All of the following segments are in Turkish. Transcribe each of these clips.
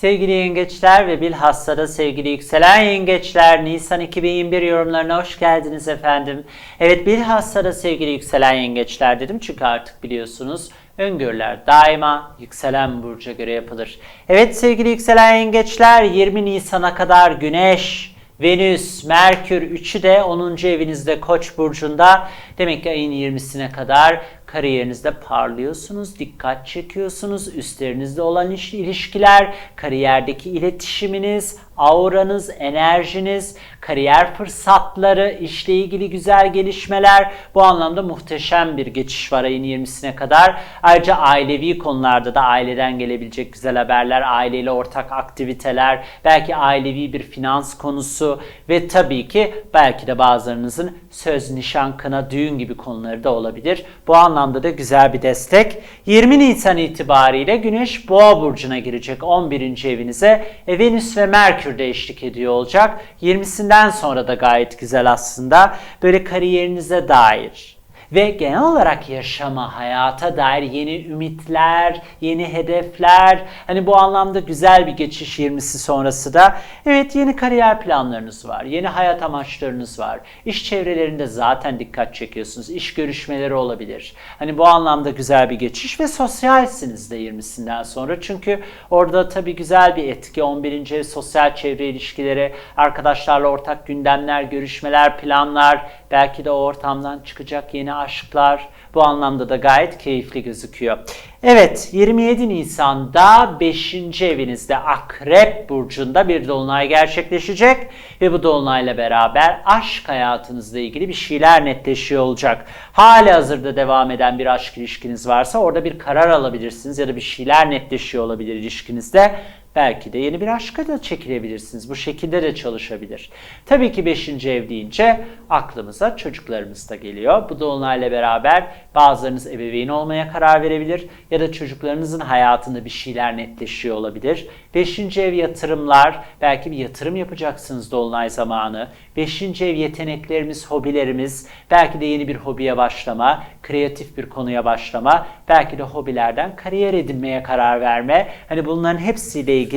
Sevgili yengeçler ve bilhassa da sevgili yükselen yengeçler Nisan 2021 yorumlarına hoş geldiniz efendim. Evet bilhassa da sevgili yükselen yengeçler dedim çünkü artık biliyorsunuz öngörüler daima yükselen burca göre yapılır. Evet sevgili yükselen yengeçler 20 Nisan'a kadar Güneş, Venüs, Merkür üçü de 10. evinizde Koç burcunda. Demek ki ayın 20'sine kadar kariyerinizde parlıyorsunuz, dikkat çekiyorsunuz. Üstlerinizde olan iş- ilişkiler, kariyerdeki iletişiminiz, auranız, enerjiniz, kariyer fırsatları, işle ilgili güzel gelişmeler. Bu anlamda muhteşem bir geçiş var ayın 20'sine kadar. Ayrıca ailevi konularda da aileden gelebilecek güzel haberler, aileyle ortak aktiviteler, belki ailevi bir finans konusu ve tabii ki belki de bazılarınızın söz, nişan, kına, düğün gibi konuları da olabilir. Bu anlamda da güzel bir destek. 20 Nisan itibariyle Güneş Boğa burcuna girecek 11. evinize. E, Venüs ve Merkür de eşlik ediyor olacak. 20'sinden sonra da gayet güzel aslında. Böyle kariyerinize dair ve genel olarak yaşama, hayata dair yeni ümitler, yeni hedefler. Hani bu anlamda güzel bir geçiş 20'si sonrası da. Evet yeni kariyer planlarınız var, yeni hayat amaçlarınız var. İş çevrelerinde zaten dikkat çekiyorsunuz. İş görüşmeleri olabilir. Hani bu anlamda güzel bir geçiş ve sosyalsiniz de 20'sinden sonra. Çünkü orada tabii güzel bir etki. 11. ev sosyal çevre ilişkileri, arkadaşlarla ortak gündemler, görüşmeler, planlar, belki de o ortamdan çıkacak yeni aşklar. Bu anlamda da gayet keyifli gözüküyor. Evet 27 Nisan'da 5. evinizde Akrep Burcu'nda bir dolunay gerçekleşecek ve bu dolunayla beraber aşk hayatınızla ilgili bir şeyler netleşiyor olacak. Hali hazırda devam eden bir aşk ilişkiniz varsa orada bir karar alabilirsiniz ya da bir şeyler netleşiyor olabilir ilişkinizde. Belki de yeni bir aşka da çekilebilirsiniz. Bu şekilde de çalışabilir. Tabii ki 5. ev deyince aklımıza çocuklarımız da geliyor. Bu dolunayla beraber bazılarınız ebeveyn olmaya karar verebilir ya da çocuklarınızın hayatında bir şeyler netleşiyor olabilir. 5. ev yatırımlar, belki bir yatırım yapacaksınız dolunay zamanı. 5. ev yeteneklerimiz, hobilerimiz, belki de yeni bir hobiye başlama, kreatif bir konuya başlama, belki de hobilerden kariyer edinmeye karar verme. Hani bunların hepsiyle ilgili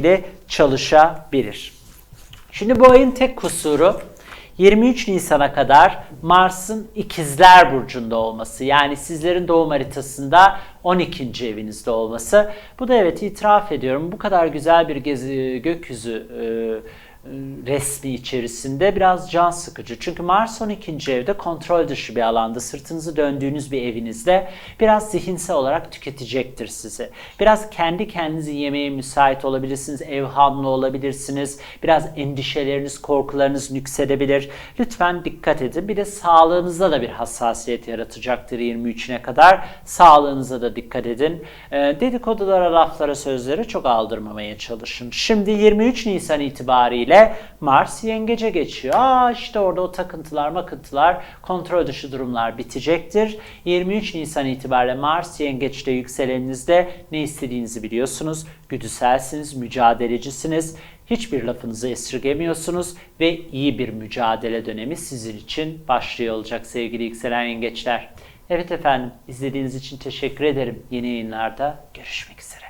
çalışabilir. Şimdi bu ayın tek kusuru 23 Nisan'a kadar Mars'ın ikizler burcunda olması. Yani sizlerin doğum haritasında 12. evinizde olması. Bu da evet itiraf ediyorum bu kadar güzel bir gezi, gökyüzü e, resmi içerisinde biraz can sıkıcı. Çünkü Mars 12. evde kontrol dışı bir alanda, sırtınızı döndüğünüz bir evinizde biraz zihinsel olarak tüketecektir sizi. Biraz kendi kendinizi yemeye müsait olabilirsiniz, evhamlı olabilirsiniz. Biraz endişeleriniz, korkularınız nüksedebilir. Lütfen dikkat edin. Bir de sağlığınızda da bir hassasiyet yaratacaktır 23'üne kadar. Sağlığınıza da dikkat edin. Ee, dedikodulara, laflara, sözlere çok aldırmamaya çalışın. Şimdi 23 Nisan itibariyle Mars yengece geçiyor. Aa işte orada o takıntılar, makıntılar, kontrol dışı durumlar bitecektir. 23 Nisan itibariyle Mars yengeçte yükseleninizde ne istediğinizi biliyorsunuz. Güdüselsiniz, mücadelecisiniz. Hiçbir lafınızı esirgemiyorsunuz ve iyi bir mücadele dönemi sizin için başlıyor olacak sevgili yükselen yengeçler. Evet efendim izlediğiniz için teşekkür ederim. Yeni yayınlarda görüşmek üzere.